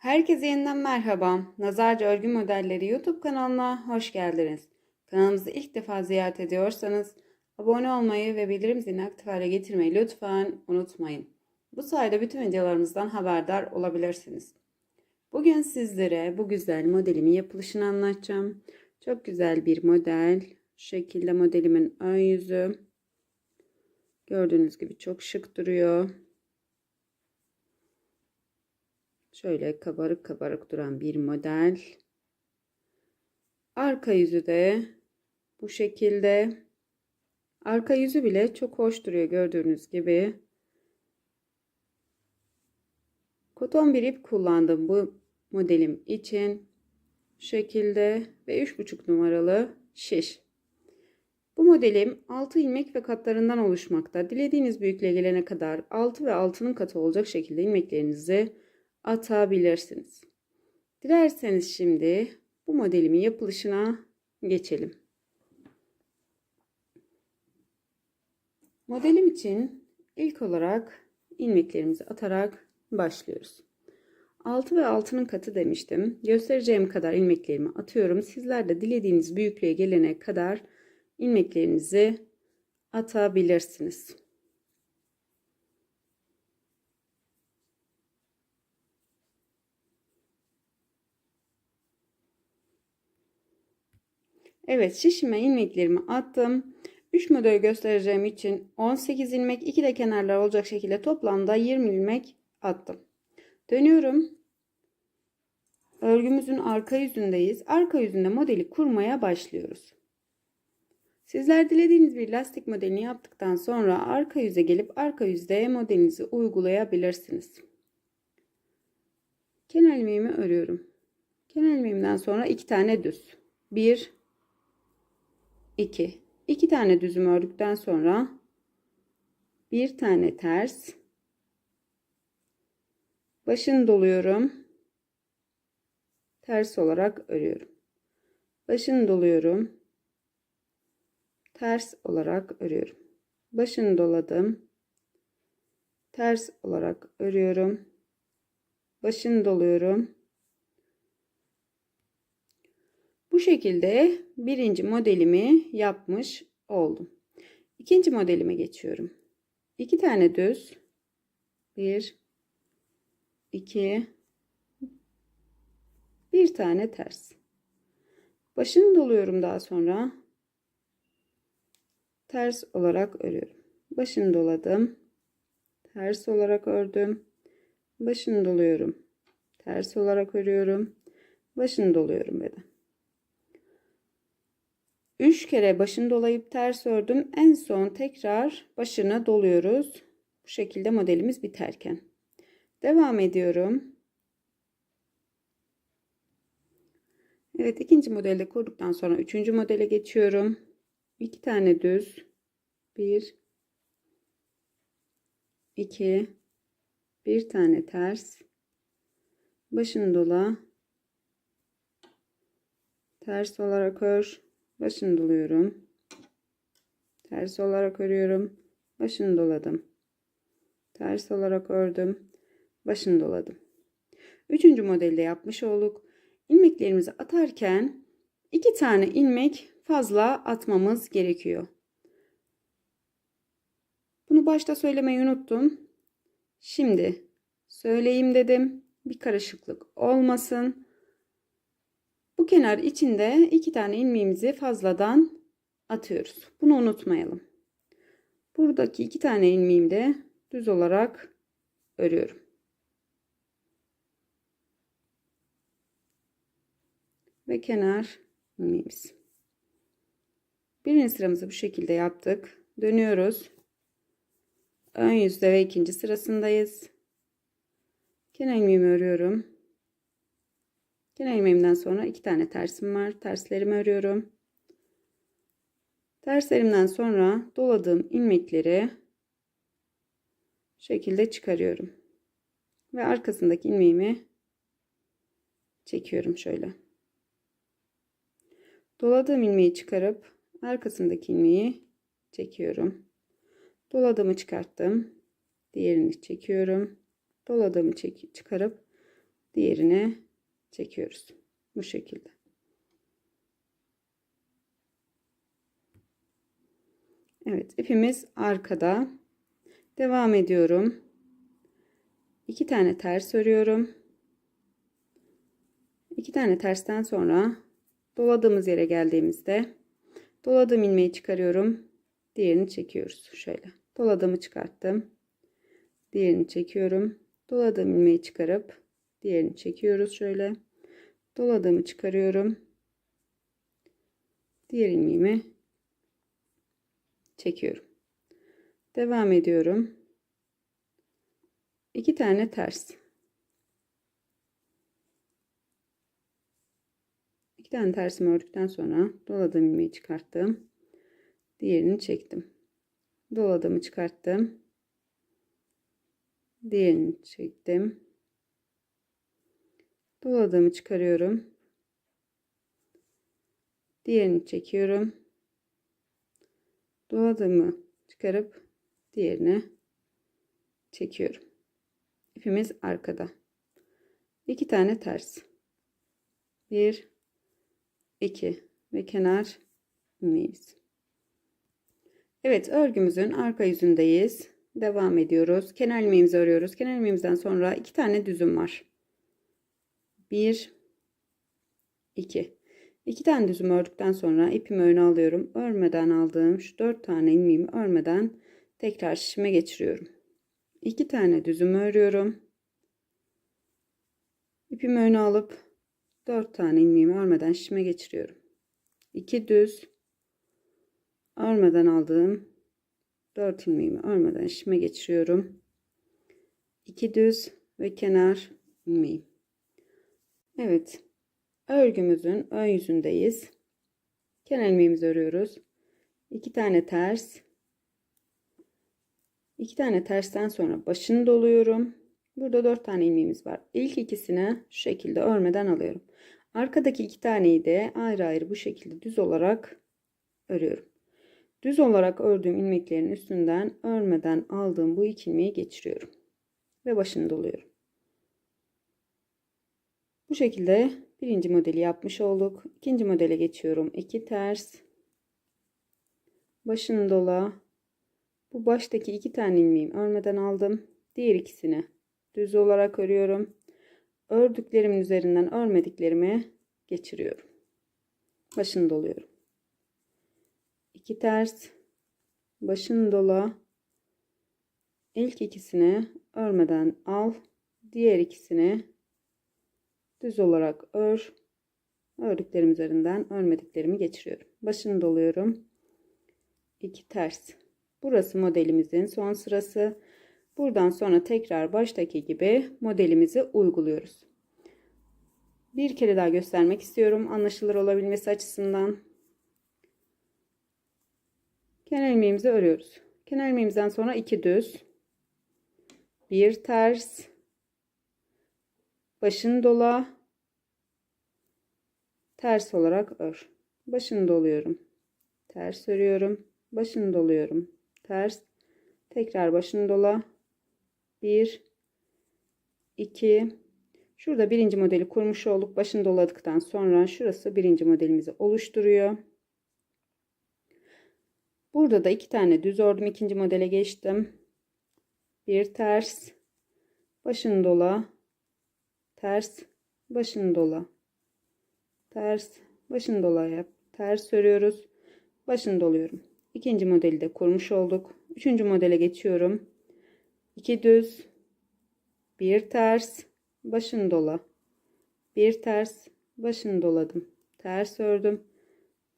Herkese yeniden merhaba. Nazarca Örgü Modelleri YouTube kanalına hoş geldiniz. Kanalımızı ilk defa ziyaret ediyorsanız abone olmayı ve bildirim zilini aktif hale getirmeyi lütfen unutmayın. Bu sayede bütün videolarımızdan haberdar olabilirsiniz. Bugün sizlere bu güzel modelimin yapılışını anlatacağım. Çok güzel bir model. Şu şekilde modelimin ön yüzü. Gördüğünüz gibi çok şık duruyor. Şöyle kabarık kabarık duran bir model. Arka yüzü de bu şekilde. Arka yüzü bile çok hoş duruyor gördüğünüz gibi. Koton bir ip kullandım bu modelim için. Şu şekilde ve 3,5 numaralı şiş. Bu modelim 6 ilmek ve katlarından oluşmakta. Dilediğiniz büyüklüğe gelene kadar 6 ve 6'nın katı olacak şekilde ilmeklerinizi atabilirsiniz. Dilerseniz şimdi bu modelimin yapılışına geçelim. Modelim için ilk olarak ilmeklerimizi atarak başlıyoruz. 6 ve 6'nın katı demiştim. Göstereceğim kadar ilmeklerimi atıyorum. Sizler de dilediğiniz büyüklüğe gelene kadar ilmeklerinizi atabilirsiniz. Evet şişime ilmeklerimi attım. 3 model göstereceğim için 18 ilmek 2 de kenarlar olacak şekilde toplamda 20 ilmek attım. Dönüyorum. Örgümüzün arka yüzündeyiz. Arka yüzünde modeli kurmaya başlıyoruz. Sizler dilediğiniz bir lastik modelini yaptıktan sonra arka yüze gelip arka yüzde modelinizi uygulayabilirsiniz. Kenar ilmeğimi örüyorum. Kenar ilmeğimden sonra iki tane düz. Bir 2. 2 tane düzüm ördükten sonra bir tane ters başını doluyorum. Ters olarak örüyorum. Başını doluyorum. Ters olarak örüyorum. Başını doladım. Ters olarak örüyorum. Başını doluyorum. Bu şekilde birinci modelimi yapmış oldum. İkinci modelime geçiyorum. İki tane düz. Bir, iki, bir tane ters. Başını doluyorum daha sonra. Ters olarak örüyorum. Başını doladım. Ters olarak ördüm. Başını doluyorum. Ters olarak örüyorum. Başını doluyorum beden. 3 kere başını dolayıp ters ördüm. En son tekrar başını doluyoruz. Bu şekilde modelimiz biterken. Devam ediyorum. Evet ikinci modelde kurduktan sonra üçüncü modele geçiyorum. 2 tane düz. 1 2 bir tane ters. Başını dola. Ters olarak ör başını doluyorum. Ters olarak örüyorum. Başını doladım. Ters olarak ördüm. Başını doladım. Üçüncü modelde yapmış olduk. İlmeklerimizi atarken iki tane ilmek fazla atmamız gerekiyor. Bunu başta söylemeyi unuttum. Şimdi söyleyeyim dedim. Bir karışıklık olmasın. Bu kenar içinde iki tane ilmeğimizi fazladan atıyoruz. Bunu unutmayalım. Buradaki iki tane ilmeğimi de düz olarak örüyorum. Ve kenar ilmeğimiz. Birinci sıramızı bu şekilde yaptık. Dönüyoruz. Ön yüzde ve ikinci sırasındayız. Kenar ilmeğimi örüyorum. Kenar ilmeğimden sonra iki tane tersim var. Terslerimi örüyorum. Terslerimden sonra doladığım ilmekleri şekilde çıkarıyorum. Ve arkasındaki ilmeğimi çekiyorum şöyle. Doladığım ilmeği çıkarıp arkasındaki ilmeği çekiyorum. Doladığımı çıkarttım. Diğerini çekiyorum. Doladığımı çek çıkarıp diğerini çekiyoruz. Bu şekilde. Evet ipimiz arkada. Devam ediyorum. İki tane ters örüyorum. İki tane tersten sonra doladığımız yere geldiğimizde doladığım ilmeği çıkarıyorum. Diğerini çekiyoruz. Şöyle. Doladığımı çıkarttım. Diğerini çekiyorum. Doladığım ilmeği çıkarıp diğerini çekiyoruz şöyle. Doladığımı çıkarıyorum. Diğer ilmeğimi çekiyorum. Devam ediyorum. İki tane ters. İki tane tersimi ördükten sonra doladığım ilmeği çıkarttım. Diğerini çektim. Doladığımı çıkarttım. Diğerini çektim. Doladığımı çıkarıyorum. Diğerini çekiyorum. Doladığımı çıkarıp diğerini çekiyorum. İpimiz arkada. İki tane ters. Bir, iki ve kenar ilmeğimiz. Evet örgümüzün arka yüzündeyiz. Devam ediyoruz. Kenar ilmeğimizi örüyoruz. Kenar ilmeğimizden sonra iki tane düzüm var. Bir, iki. İki tane düzüm ördükten sonra ipimi öne alıyorum. Örmeden aldığım şu dört tane ilmeğimi örmeden tekrar şişime geçiriyorum. İki tane düzüm örüyorum. İpimi öne alıp dört tane ilmeğimi örmeden şişime geçiriyorum. İki düz örmeden aldığım 4 ilmeğimi örmeden şişime geçiriyorum. 2 düz ve kenar ilmeğim. Evet. Örgümüzün ön yüzündeyiz. Kenar ilmeğimizi örüyoruz. 2 tane ters. 2 tane tersten sonra başını doluyorum. Burada 4 tane ilmeğimiz var. İlk ikisini şu şekilde örmeden alıyorum. Arkadaki iki taneyi de ayrı ayrı bu şekilde düz olarak örüyorum. Düz olarak ördüğüm ilmeklerin üstünden örmeden aldığım bu iki ilmeği geçiriyorum. Ve başını doluyorum. Bu şekilde birinci modeli yapmış olduk. İkinci modele geçiyorum. 2 ters. Başını dola. Bu baştaki iki tane ilmeğimi örmeden aldım. Diğer ikisini düz olarak örüyorum. Ördüklerimin üzerinden örmediklerimi geçiriyorum. Başını doluyorum. 2 ters başını dola ilk ikisini örmeden al diğer ikisini düz olarak ör. Ördüklerim üzerinden örmediklerimi geçiriyorum. Başını doluyorum. 2 ters. Burası modelimizin son sırası. Buradan sonra tekrar baştaki gibi modelimizi uyguluyoruz. Bir kere daha göstermek istiyorum anlaşılır olabilmesi açısından. Kenar ilmeğimizi örüyoruz. Kenar ilmeğimizden sonra iki düz, bir ters, başını dola, ters olarak ör. Başını doluyorum. Ters örüyorum. Başını doluyorum. Ters. Tekrar başını dola. Bir, iki. Şurada birinci modeli kurmuş olduk. Başını doladıktan sonra şurası birinci modelimizi oluşturuyor. Burada da iki tane düz ördüm. ikinci modele geçtim. Bir ters. Başını dola. Ters. Başını dola. Ters. Başını dola yap. Ters örüyoruz. Başını doluyorum. İkinci modeli de kurmuş olduk. Üçüncü modele geçiyorum. İki düz. Bir ters. Başını dola. Bir ters. Başını doladım. Ters ördüm.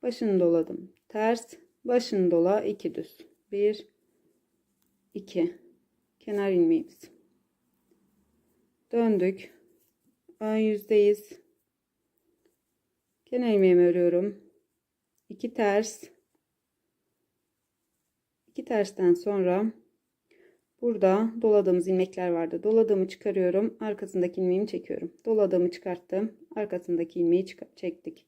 Başını doladım. Ters başını dola iki düz 1 2 kenar ilmeğimiz döndük ön yüzdeyiz. Kenar ilmeğimi örüyorum. 2 ters. 2 tersten sonra burada doladığımız ilmekler vardı. Doladığımı çıkarıyorum. Arkasındaki ilmeğimi çekiyorum. Doladığımı çıkarttım. Arkasındaki ilmeği çektik.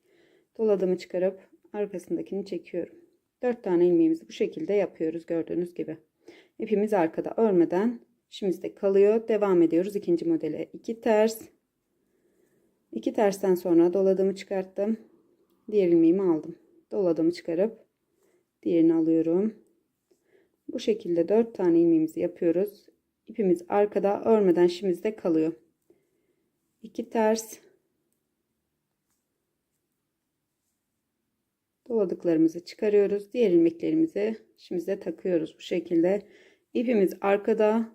Doladığımı çıkarıp arkasındakini çekiyorum. 4 tane ilmeğimizi bu şekilde yapıyoruz gördüğünüz gibi. İpimiz arkada örmeden şimdide kalıyor. Devam ediyoruz ikinci modele. 2 ters, İki tersten sonra doladığımı çıkarttım. Diğer ilmeğimi aldım. Doladığımı çıkarıp diğerini alıyorum. Bu şekilde dört tane ilmeğimizi yapıyoruz. İpimiz arkada örmeden şimimizde kalıyor. İki ters doladıklarımızı çıkarıyoruz. Diğer ilmeklerimizi şimimizde takıyoruz bu şekilde. İpimiz arkada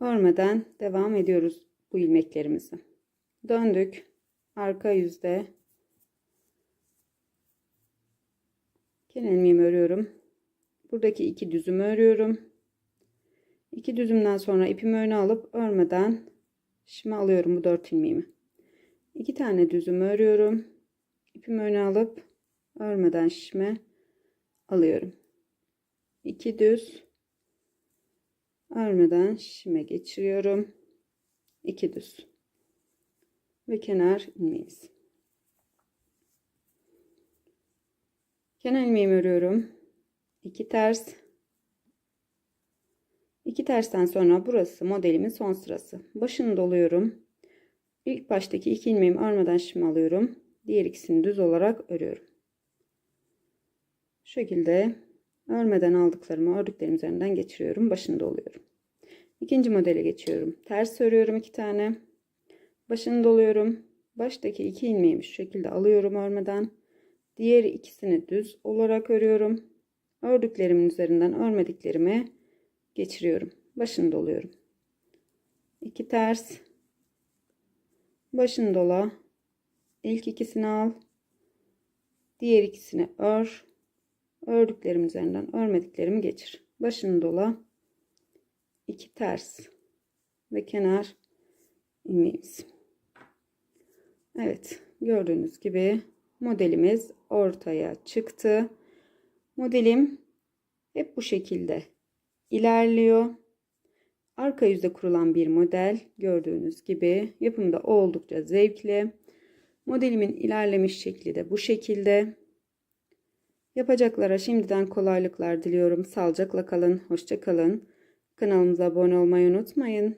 örmeden devam ediyoruz bu ilmeklerimizi. Döndük. Arka yüzde kenar ilmeğimi örüyorum. Buradaki iki düzümü örüyorum. İki düzümden sonra ipimi öne alıp örmeden şimdi alıyorum bu dört ilmeğimi. İki tane düzümü örüyorum. İpimi öne alıp örmeden şişme alıyorum. İki düz örmeden şişime geçiriyorum. İki düz ve kenar ilmeğimiz. Kenar ilmeğimi örüyorum. 2 ters. 2 tersten sonra burası modelimin son sırası. Başını doluyorum. İlk baştaki iki ilmeğimi örmeden şimdi alıyorum. Diğer ikisini düz olarak örüyorum. Şu şekilde örmeden aldıklarımı ördüklerim üzerinden geçiriyorum. Başını doluyorum. İkinci modele geçiyorum. Ters örüyorum iki tane. Başını doluyorum. Baştaki iki ilmeğimi şu şekilde alıyorum örmeden. Diğer ikisini düz olarak örüyorum. Ördüklerimin üzerinden örmediklerimi geçiriyorum. Başını doluyorum. İki ters. Başını dola. İlk ikisini al. Diğer ikisini ör. Ördüklerim üzerinden örmediklerimi geçir. Başını dola. İki ters ve kenar ilmeğimiz. Evet gördüğünüz gibi modelimiz ortaya çıktı. Modelim hep bu şekilde ilerliyor. Arka yüzde kurulan bir model gördüğünüz gibi yapımda oldukça zevkli. Modelimin ilerlemiş şekli de bu şekilde. Yapacaklara şimdiden kolaylıklar diliyorum. Sağlıcakla kalın, hoşça kalın. Kanalımıza abone olmayı unutmayın.